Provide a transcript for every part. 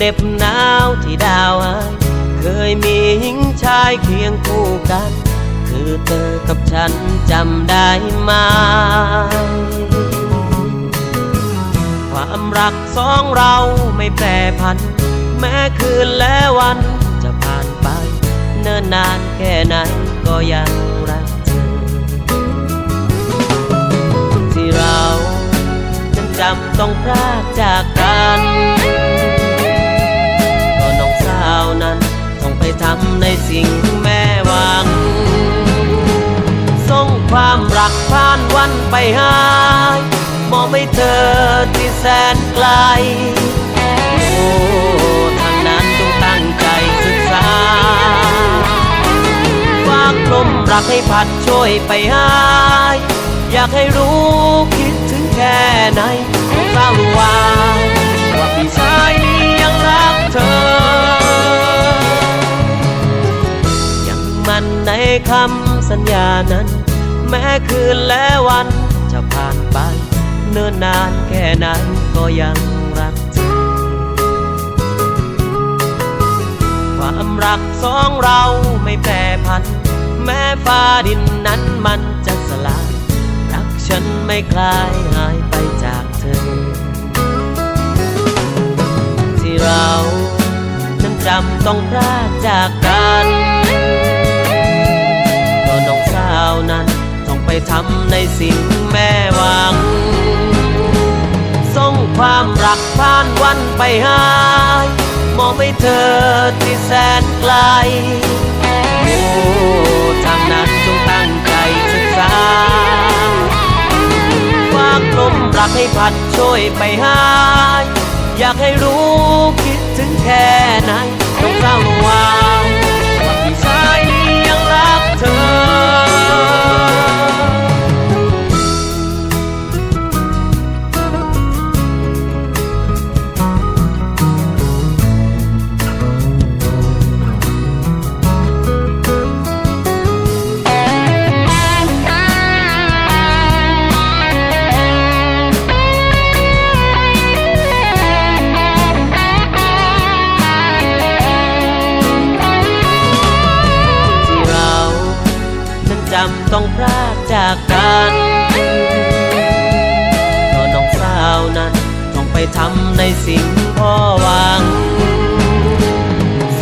เหน็บหนาวที่ดาวหายเคยมีหญิงชายเคียงคู่กัน คือเธอกับฉันจำได้ไหมความรักสองเราไม่แปรผัน แม้คืนและวันจะผ่านไป เนิ่นนานแค่ไหนก็ยังรักเธอ ที่เราจำต้องพรากจากำในสิ่งแม่หวัง ส่งความรักผ่านวันไปหายมองไปเธอที่แสนไกล โอ้ทางนั้นต้องตั้งใจศึกษาฝากลมรักให้พัดช่วยไปหาย อยากให้รู้ ในคำสัญญานั้น แม้คืนและวันจะผ่านไป เนิ่นนานแค่ไหนก็ยังรักเธอความรักสองเราไม่แปรผัน แม้ฟ้าดินนั้นมันจะสลาย รักฉันไม่คลายหายไปจากเธอ ที่เรานั้นจำต้องพรากจากกัน ทำในสิ่งแม่หวัง ส่งความรักผ่านวันไปหายมองไปเธอที่แสนไกล โอ้ทางนั้นจงตั้งใจศึกษาฝากลมรักให้พัดช่วยไปหาย อยากให้รู้คิดถึงแค่ไหนำต้องพรากจากกันก็น้องสาวนั้นต้องไปทำในสิ่งพ่อหวัง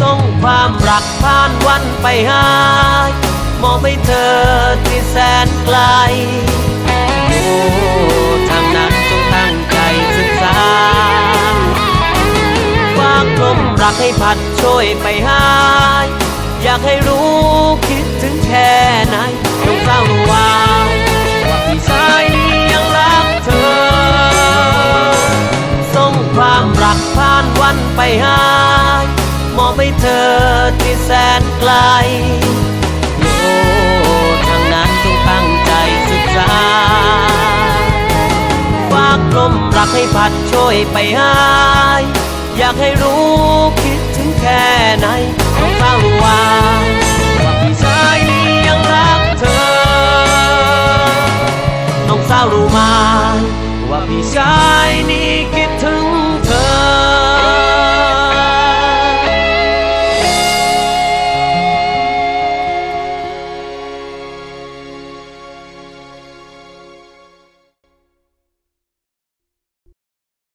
ส่งความรักผ่านวันไปหายมองไปเธอที่แสนไกล โอ้ทางนั้นจงตั้งใจศึกษาฝากลมรักให้พัดช่วยไปหายอยากให้รู้คิดถึงแค่ไหน เศร้าว่าว่าพี่ชายนี้ยังรักเธอ ส่งความรักผ่านวันไปหายมองไปเธอที่แสนไกลโอ้ทางนั้นจงตั้งใจศึกษาฝากลมรักให้พัดช่วยไปหาย อยากให้รู้คิดถึงแค่ไหน องส